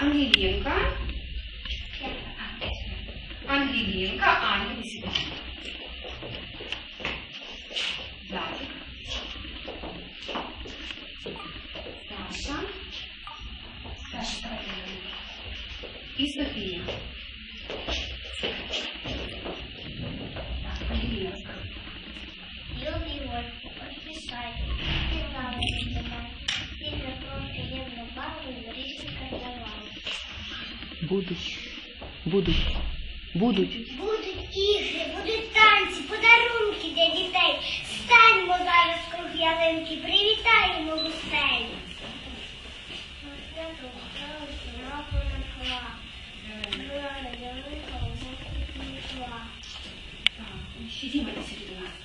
अनिलियम का अनिलियम का आयन इसी तरह इसलिए Будуть. Будуть. Будуть. Будуть ігри, будуть танці, подарунки для дітей. Станьмо зараз круг'ялинки, привітаємо гусей. Сидіть, сидіть.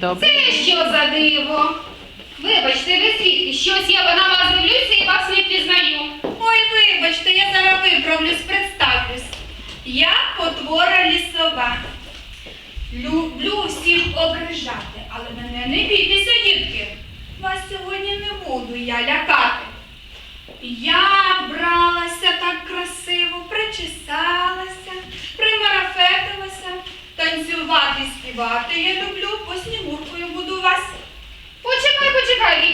Добре. Це що за диво? Вибачте, ви звідки? Щось я на вас дивлюся і вас не пізнаю. Ой, вибачте, я зараз виправлюсь, представлюсь. Я потвора лісова. Люблю всіх ображати, але мене не бійтеся, дітки. Вас сьогодні не буду я лякати. Я бралася так красиво, причесалася, примарафетилася, танцювати, співати я люблю.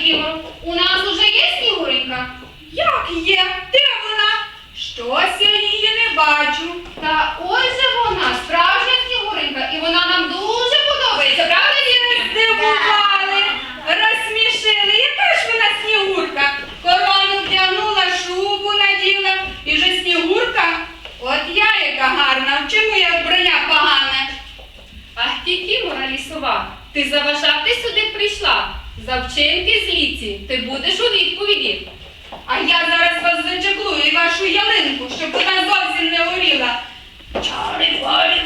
Почекай, У нас уже є снігуренька. Як є? Де вона? Щось я її не бачу. Та ось же вона, справжня снігуренька, і вона нам дуже подобається, правда, дітки? Здивували, розсмішили. Яка ж вона снігурка? Корону вдягнула, шубу наділа і вже снігурка. От я яка гарна. Чому я вбрання погане? Ах, Кікімора лісова, ти заважати сюди прийшла. За вчинки зліці ти будеш у відповіді. А я зараз вас зачеклую і вашу ялинку, щоб вона зовсім не горіла. Чарі, фарі.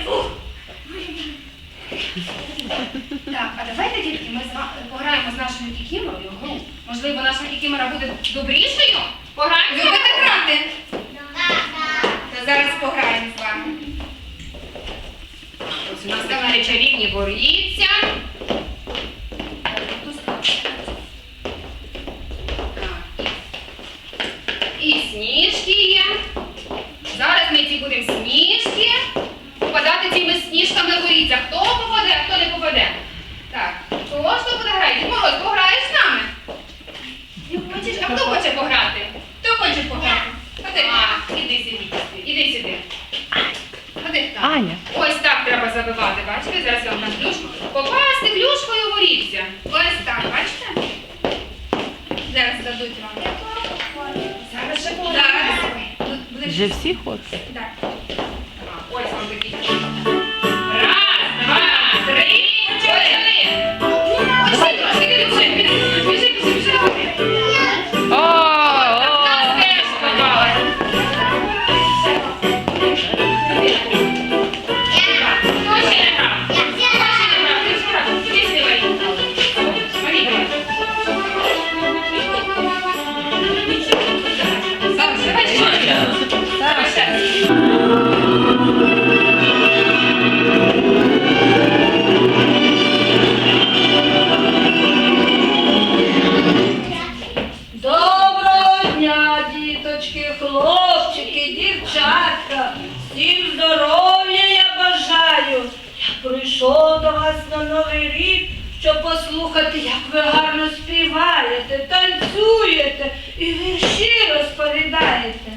Так, а давайте, дітки, ми з вами пограємо з нашою кікіморою гру. Можливо, наша кікімора буде добрішою? Пограємо? Любите грати? То зараз пограємо з вами. Ось у нас там на чарівні боріться. І сніжки є. Зараз ми ці будемо сніжки. Попадати цими сніжками боріться. Хто попаде, а хто не попаде. Так, хто ж то буде грати? Дід Мороз, пограєш з нами? Не хочеш? А хто хоче пограти? Хто хоче пограти? Ходи, а, іди сюди, іди сюди. Ходи так. Аня. Ось так треба забивати, бачите? Зараз я вам на клюшку. Попасти клюшкою воріться. Ось так, бачите? Зараз дадуть вам. Зараз ще Зараз. Вже всі хочуть. Так. Ось вам такі. Раз, два, три, чотири. Розповідаєте.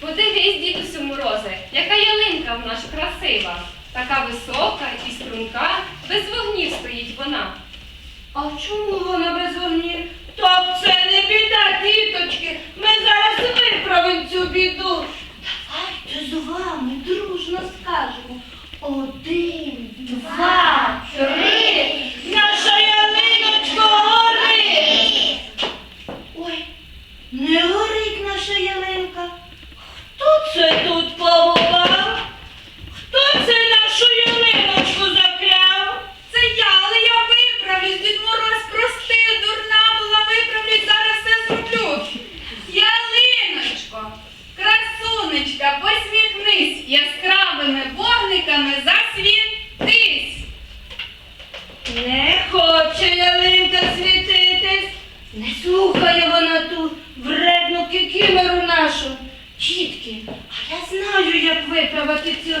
Подивись, дідусю Морозе, яка ялинка в нас красива, така висока і струнка, без вогнів стоїть вона. А чому вона без вогнів? Так це не біда, діточки. Ми зараз виправимо цю біду. Давайте з вами дружно скажемо. Один, два, три. Не горить наша ялинка. Хто це тут побував? Хто це нашу ялиночку закляв? Це я, але я виправлюсь. Дід Мороз прости, дурна була, виправлюсь, зараз все зроблю. Ялиночко, красунечка, посміхнись, яскравими вогниками засвітись. Не хоче ялинка світитись, не слухає вона ту вредну кікімеру нашу. Тітки, а я знаю, як виправити цю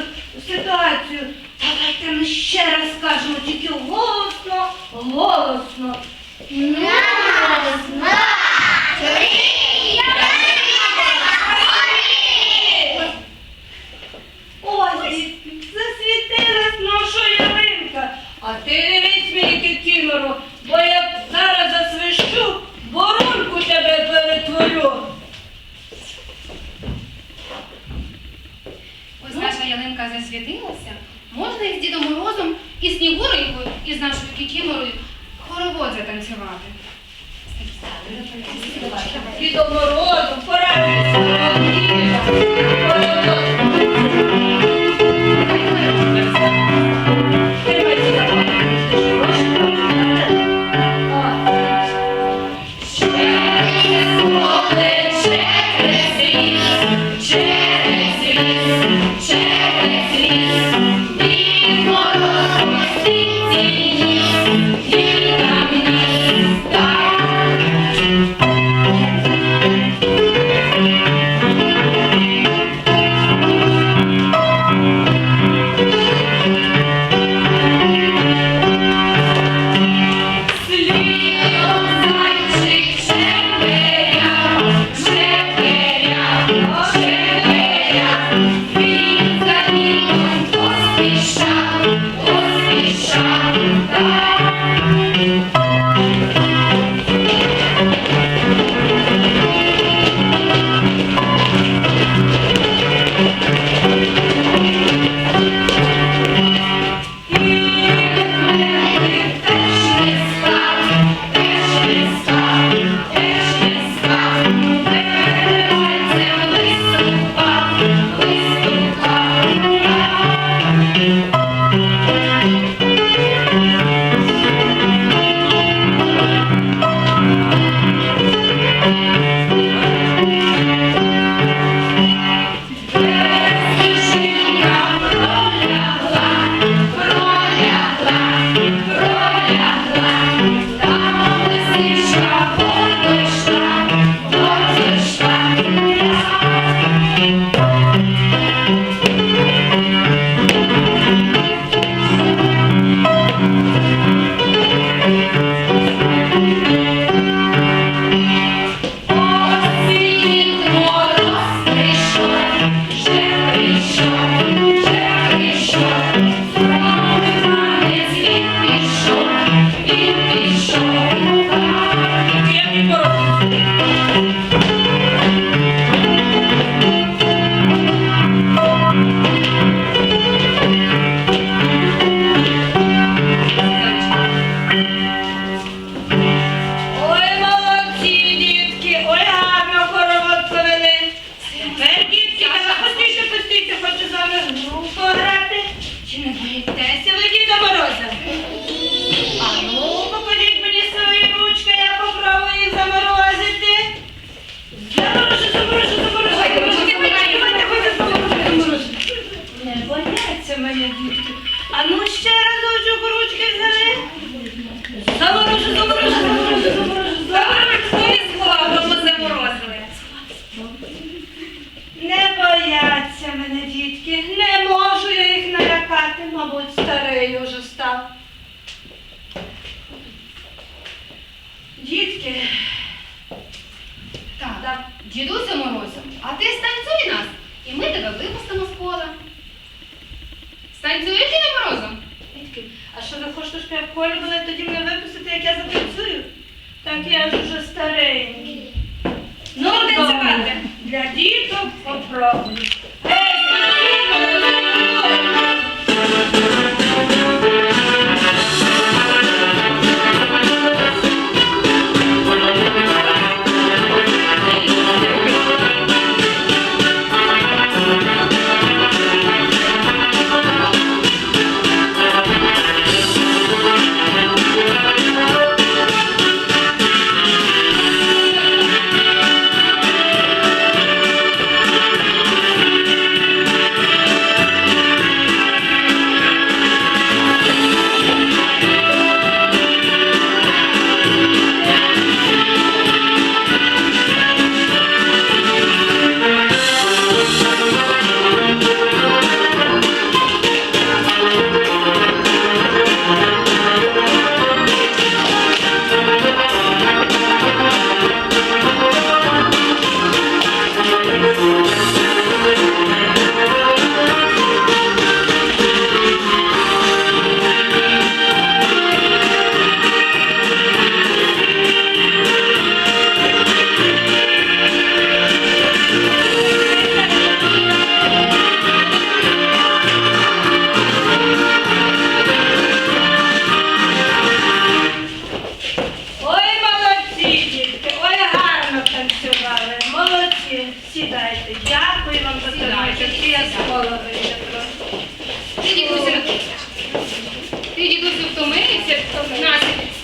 ситуацію. Давайте ми ще раз скажемо, тільки голосно, голосно. Раз, два, Ось, засвітилась наша ялинка. А ти дивись мені, кікімеру, бо я зараз засвищу, воронку тебе перетворю. Ось ялинка засвітилася. Можна із Дідом Морозом, і Снігуренькою, і з нашою кікіморою хоровод затанцювати. Дідом Морозом, порадуйся. Ну порати. Чи не боїтеся ви, Діда Мороза?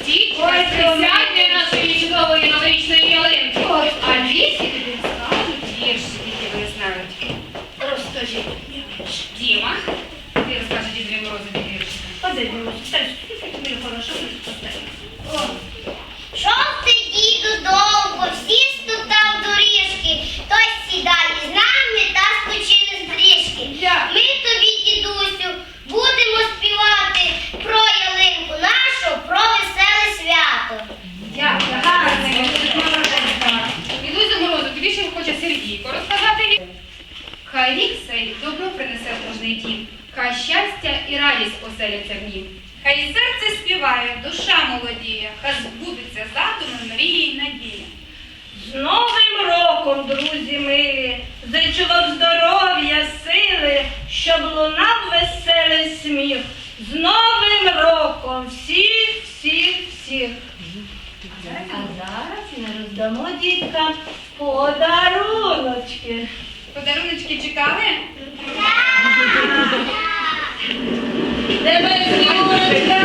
Ой, присядьте нашої чудової новорічної ялинки. А лісі тобі скажуть вірші, які вони знають. Розкажіть. Діма, ти розкажеш дідові Морозові віршика. Подивимось. Хай рік цей добро принесе в дім, хай щастя і радість оселяться в нім. Хай серце співає, душа молодіє, хай збудеться задуми, мрії й надія. З Новим роком, друзі милі, зичу вам здоров'я, сили, щоб лунав веселий сміх. З Новим роком всіх, всіх, всіх. А зараз ми роздамо діткам подаруночки. Подаруночки чекали? Тебе